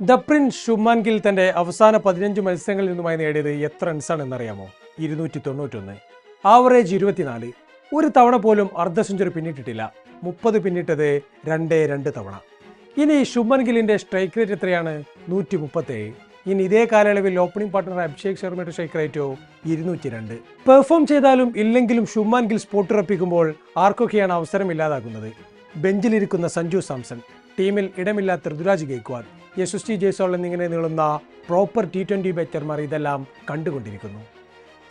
The Prince ഷുമാൻ Gill തന്റെ അവസാന പതിനഞ്ച് മത്സരങ്ങളിൽ നിന്നുമായി നേടിയത് എത്ര റൺസാണ് എന്നറിയാമോ ഇരുന്നൂറ്റി തൊണ്ണൂറ്റൊന്ന് ആവറേജ് ഇരുപത്തിനാല്. ഒരു തവണ പോലും അർദ്ധ സെഞ്ചുറി പിന്നിട്ടിട്ടില്ല. മുപ്പത് പിന്നിട്ടത് രണ്ടേ രണ്ട് തവണ. ഇനി ശുഭൻ ഗില്ലിന്റെ സ്ട്രൈക്ക് റേറ്റ് എത്രയാണ്? നൂറ്റി മുപ്പത്തേഴ് ഇനി ഇതേ കാലയളവിൽ ഓപ്പണിംഗ് പാർട്ണർ അഭിഷേക് ശർമ്മയുടെ സ്ട്രൈക്ക് റേറ്റോ ഇരുന്നൂറ്റി രണ്ട് പെർഫോം ചെയ്താലും ഇല്ലെങ്കിലും ശുഭ്മാൻ ഗിൽ സ്പോട്ട് ഉറപ്പിക്കുമ്പോൾ ആർക്കൊക്കെയാണ് അവസരം ഇല്ലാതാക്കുന്നത് ബെഞ്ചിലിരിക്കുന്ന സഞ്ജു സാംസൺ. ടീമിൽ ഇടമില്ലാത്ത ഋതുരാജ് ഗേക്വാദ് യശസ്വി ജയ്സോൾ എന്നിങ്ങനെ നീളുന്ന പ്രോപ്പർ ടി ട്വന്റി ബാറ്റർമാർ ഇതെല്ലാം കണ്ടുകൊണ്ടിരിക്കുന്നു.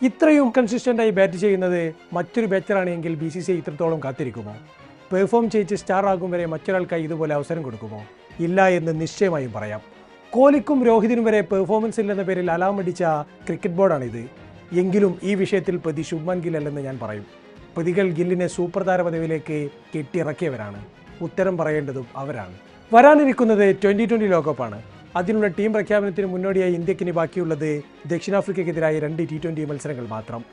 ഇത്രയും കൺസിസ്റ്റന്റായി ബാറ്റ് ചെയ്യുന്നത് മറ്റൊരു ബാറ്ററാണെങ്കിൽ ബി സി സി ഇത്രത്തോളം കാത്തിരിക്കുമോ? പെർഫോം ചെയ്ത് സ്റ്റാർ ആകും വരെ മറ്റൊരാൾക്കായി ഇതുപോലെ അവസരം കൊടുക്കുമോ? ഇല്ല എന്ന് നിശ്ചയമായും പറയാം. കോഹ്ലിക്കും രോഹിതിനും വരെ പെർഫോമൻസ് ഇല്ലെന്ന പേരിൽ അലാം അടിച്ച ക്രിക്കറ്റ് ബോർഡാണിത് എങ്കിലും ഈ വിഷയത്തിൽ പ്രതി ശുഭ്മാൻ ഗിൽ അല്ലെന്ന് ഞാൻ പറയും. പ്രതികൾ ഗില്ലിനെ സൂപ്പർ താര പദവിയിലേക്ക് കെട്ടിയിറക്കിയവരാണ്. ഉത്തരം പറയേണ്ടതും അവരാണ്. വരാനിരിക്കുന്നത് ട്വന്റി ട്വന്റി ലോകകപ്പാണ്. അതിനുള്ള ടീം പ്രഖ്യാപനത്തിന് മുന്നോടിയായി ഇന്ത്യക്കിന് ബാക്കിയുള്ളത് ദക്ഷിണാഫ്രിക്കയ്ക്കെതിരായ രണ്ട് ടി ട്വന്റി മത്സരങ്ങൾ മാത്രം.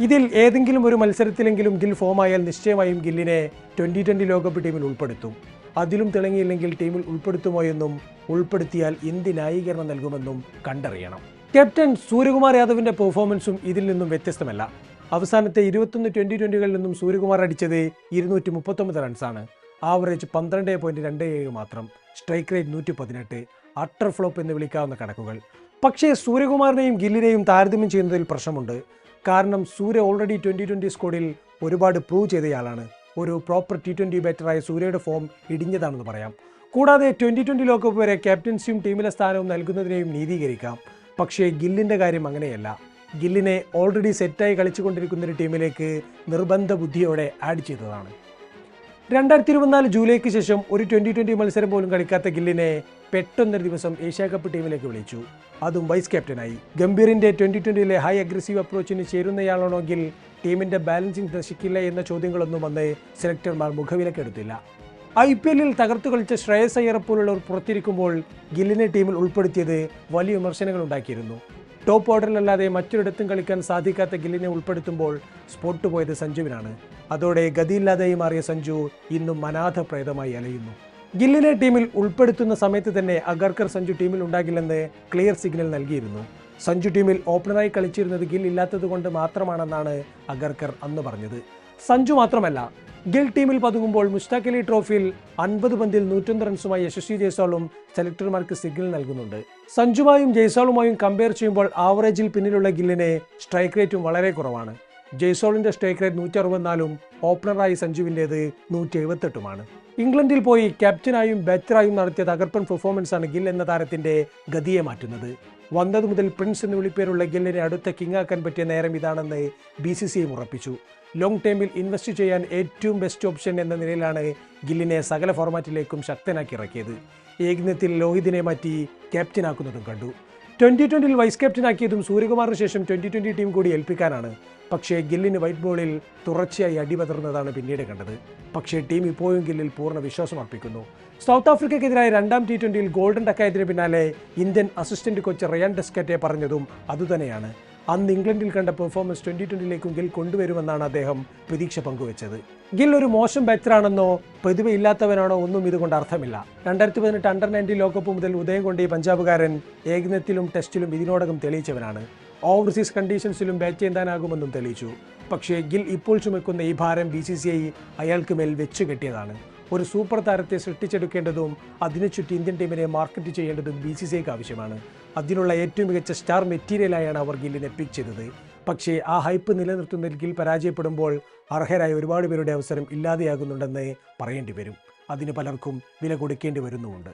ഇതിൽ ഏതെങ്കിലും ഒരു മത്സരത്തിലെങ്കിലും ഗിൽ ഫോമായാൽ നിശ്ചയമായും ഗില്ലിനെ ട്വന്റി ട്വന്റി ലോകകപ്പ് ടീമിൽ ഉൾപ്പെടുത്തും. അതിലും തിളങ്ങിയില്ലെങ്കിൽ ടീമിൽ ഉൾപ്പെടുത്തുമോ എന്നും ഉൾപ്പെടുത്തിയാൽ എന്ത് ന്യായീകരണം നൽകുമെന്നും കണ്ടറിയണം. ക്യാപ്റ്റൻ സൂര്യകുമാർ യാദവിന്റെ പെർഫോമൻസും ഇതിൽ നിന്നും വ്യത്യസ്തമല്ല. അവസാനത്തെ ഇരുപത്തൊന്ന് ട്വന്റി ട്വന്റികളിൽ നിന്നും സൂര്യകുമാർ അടിച്ചത് ഇരുന്നൂറ്റി മുപ്പത്തൊമ്പത് റൺസാണ് ആവറേജ് പന്ത്രണ്ട് പോയിന്റ് രണ്ട് ഏഴ് മാത്രം. സ്ട്രൈക്ക് റേറ്റ് നൂറ്റി പതിനെട്ട് അട്ടർ ഫ്ലോപ്പ് എന്ന് വിളിക്കാവുന്ന കണക്കുകൾ. പക്ഷേ സൂര്യകുമാറിനെയും ഗില്ലിനെയും താരതമ്യം ചെയ്യുന്നതിൽ പ്രശ്നമുണ്ട്. കാരണം സൂര്യ ഓൾറെഡി ട്വന്റി ട്വന്റി സ്കോഡിൽ ഒരുപാട് പ്രൂവ് ചെയ്തയാളാണ്. ഒരു പ്രോപ്പർ ടി ട്വന്റി ബാറ്ററായ സൂര്യയുടെ ഫോം ഇടിഞ്ഞതാണെന്ന് പറയാം. കൂടാതെ ട്വന്റി ട്വന്റി ലോകകപ്പ് വരെ ക്യാപ്റ്റൻസിയും ടീമിലെ സ്ഥാനവും നൽകുന്നതിനെയും നീതീകരിക്കാം. പക്ഷേ ഗില്ലിന്റെ കാര്യം അങ്ങനെയല്ല. ഗില്ലിനെ ഓൾറെഡി സെറ്റായി കളിച്ചുകൊണ്ടിരിക്കുന്ന ഒരു ടീമിലേക്ക് നിർബന്ധ ബുദ്ധിയോടെ ആഡ് ചെയ്തതാണ്. രണ്ടായിരത്തി ഇരുപത്തിനാല് ജൂലൈക്ക് ശേഷം ഒരു ട്വന്റി ട്വന്റി മത്സരം പോലും കളിക്കാത്ത ഗില്ലിനെ പെട്ടെന്നൊരു ദിവസം ഏഷ്യ കപ്പ് ടീമിലേക്ക് വിളിച്ചു. അതും വൈസ് ക്യാപ്റ്റനായി. ഗംഭീറിന്റെ ട്വന്റി ട്വന്റിയിലെ ഹൈ അഗ്രസീവ് അപ്രോച്ചിന് ചേരുന്നയാളാണോ ഗിൽ ടീമിന്റെ ബാലൻസിംഗ് നശിക്കില്ല എന്ന ചോദ്യങ്ങളൊന്നും വന്ന് സെലക്ടർമാർ മുഖവിലക്കെടുത്തില്ല. ഐ പി എല്ലിൽ തകർത്തു കളിച്ച ശ്രേയസ് അയ്യർ പുറത്തിരിക്കുമ്പോൾ ഗില്ലിനെ ടീമിൽ ഉൾപ്പെടുത്തിയത് വലിയ വിമർശനങ്ങൾ ഉണ്ടാക്കിയിരുന്നു. ടോപ്പ് ഓർഡറിലല്ലാതെ മറ്റൊരിടത്തും കളിക്കാൻ സാധിക്കാത്ത ഗില്ലിനെ ഉൾപ്പെടുത്തുമ്പോൾ സ്പോട്ട് പോയത് സഞ്ജുവിനാണ്. അതോടെ ഗതിയില്ലാതെയും മാറിയ സഞ്ജു ഇന്നും അനാഥ പ്രേതമായി അലയുന്നു. ഗില്ലിനെ ടീമിൽ ഉൾപ്പെടുത്തുന്ന സമയത്ത് തന്നെ അഗർക്കർ സഞ്ജു ടീമിൽ ഉണ്ടാകില്ലെന്ന് ക്ലിയർ സിഗ്നൽ നൽകിയിരുന്നു. സഞ്ജു ടീമിൽ ഓപ്പണറായി കളിച്ചിരുന്നത് ഗിൽ ഇല്ലാത്തതുകൊണ്ട് മാത്രമാണെന്നാണ് അഗർക്കർ അന്ന് പറഞ്ഞത്. സഞ്ജു മാത്രമല്ല ഗിൽ ടീമിൽ പതുങ്ങുമ്പോൾ മുസ്താഖ് അലി ട്രോഫിയിൽ അൻപത് പന്തിൽ നൂറ്റൊന്ന് റൺസുമായി യശസ്വി ജയ്സ്വാളും സെലക്ടർമാർക്ക് സിഗ്നൽ നൽകുന്നുണ്ട്. സഞ്ജുമായും ജയ്സ്വാളുമായും കമ്പയർ ചെയ്യുമ്പോൾ ആവറേജിൽ പിന്നിലുള്ള ഗില്ലിന് സ്ട്രൈക്ക് റേറ്റും വളരെ കുറവാണ്. ജയ്സോളിന്റെ സ്ട്രൈക്ക് റേറ്റ് നൂറ്റി അറുപത്തിനാലും ഓപ്പണറായി സഞ്ജുവിന്റേത് നൂറ്റി എഴുപത്തെട്ടുമാണ് ഇംഗ്ലണ്ടിൽ പോയി ക്യാപ്റ്റനായും ബാറ്ററായും നടത്തിയ തകർപ്പൻ പെർഫോമൻസാണ് ഗിൽ എന്ന താരത്തിന്റെ ഗതിയെ മാറ്റുന്നത്. വന്നത് മുതൽ പ്രിൻസ് എന്ന് വിളിപ്പേരുള്ള ഗില്ലിനെ അടുത്ത കിങ്ങാക്കാൻ പറ്റിയ നേരം ഇതാണെന്ന് ബി സി സി ഉറപ്പിച്ചു. ലോങ് ടേമിൽ ഇൻവെസ്റ്റ് ചെയ്യാൻ ഏറ്റവും ബെസ്റ്റ് ഓപ്ഷൻ എന്ന നിലയിലാണ് ഗില്ലിനെ സകല ഫോർമാറ്റിലേക്കും ശക്തനാക്കി ഇറക്കിയത്. ഏകദിനത്തിൽ ലോഹിതിനെ മാറ്റി ക്യാപ്റ്റനാക്കുന്നതും കണ്ടു. ട്വന്റി ട്വന്റിയിൽ വൈസ് ക്യാപ്റ്റനാക്കിയതും സൂര്യകുമാറിന് ശേഷം ട്വന്റി ട്വന്റി ടീം കൂടി ഏൽപ്പിക്കാനാണ്. പക്ഷേ ഗില്ലിന് വൈറ്റ് ബോളിൽ തുടർച്ചയായി അടിപതർന്നതാണ് പിന്നീട് കണ്ടത്. പക്ഷേ ടീം ഇപ്പോഴും ഗില്ലിൽ പൂർണ വിശ്വാസം അർപ്പിക്കുന്നു. സൗത്ത് ആഫ്രിക്കയ്ക്കെതിരായ രണ്ടാം ടി ട്വന്റിയിൽ ഗോൾഡൻ ടക്കായതിന് പിന്നാലെ Indian assistant coach Ryan Doeschate പറഞ്ഞതും അതുതന്നെയാണ്. അന്ന് ഇംഗ്ലണ്ടിൽ കണ്ട പെർഫോമൻസ് ട്വന്റി ട്വന്റിയിലേക്കും ഗിൽ കൊണ്ടുവരുമെന്നാണ് അദ്ദേഹം പ്രതീക്ഷ പങ്കുവച്ചത്. ഗിൽ ഒരു മോശം ബാറ്ററാണെന്നോ പ്രതിഭയില്ലാത്തവനാണോ ഒന്നും ഇതുകൊണ്ട് അർത്ഥമില്ല. രണ്ടായിരത്തി പതിനെട്ട് അണ്ടർ നയന്റീൻ ലോകകപ്പ് മുതൽ ഉദയം കൊണ്ട ഈ പഞ്ചാബുകാരൻ ഏകദിനത്തിലും ടെസ്റ്റിലും ഇതിനോടകം തെളിയിച്ചവനാണ്. ഓവർസീസ് കണ്ടീഷൻസിലും ബാറ്റ് ചെയ്യാനാകുമെന്നും തെളിയിച്ചു. പക്ഷേ ഗിൽ ഇപ്പോൾ ചുമക്കുന്ന ഈ ഭാരം ബി സി സി ഐ അയാൾക്ക് മേൽ വെച്ചു കെട്ടിയതാണ്. ഒരു സൂപ്പർ താരത്തെ സൃഷ്ടിച്ചെടുക്കേണ്ടതും അതിനു ചുറ്റി ഇന്ത്യൻ ടീമിനെ മാർക്കറ്റ് ചെയ്യേണ്ടതും ബി സി സി ഐക്ക് ആവശ്യമാണ്. അതിനുള്ള ഏറ്റവും മികച്ച സ്റ്റാർ മെറ്റീരിയലായാണ് അവർ ഗില്ലിനെ പിക്ക് ചെയ്തത് പക്ഷേ ആ ഹൈപ്പ് നിലനിർത്തുന്നതിൽ ഗിൽ പരാജയപ്പെടുമ്പോൾ അർഹരായ ഒരുപാട് പേരുടെ അവസരം ഇല്ലാതെയാകുന്നുണ്ടെന്ന് പറയേണ്ടി വരും അതിന് പലർക്കും വില കൊടുക്കേണ്ടി വരുന്നുമുണ്ട്.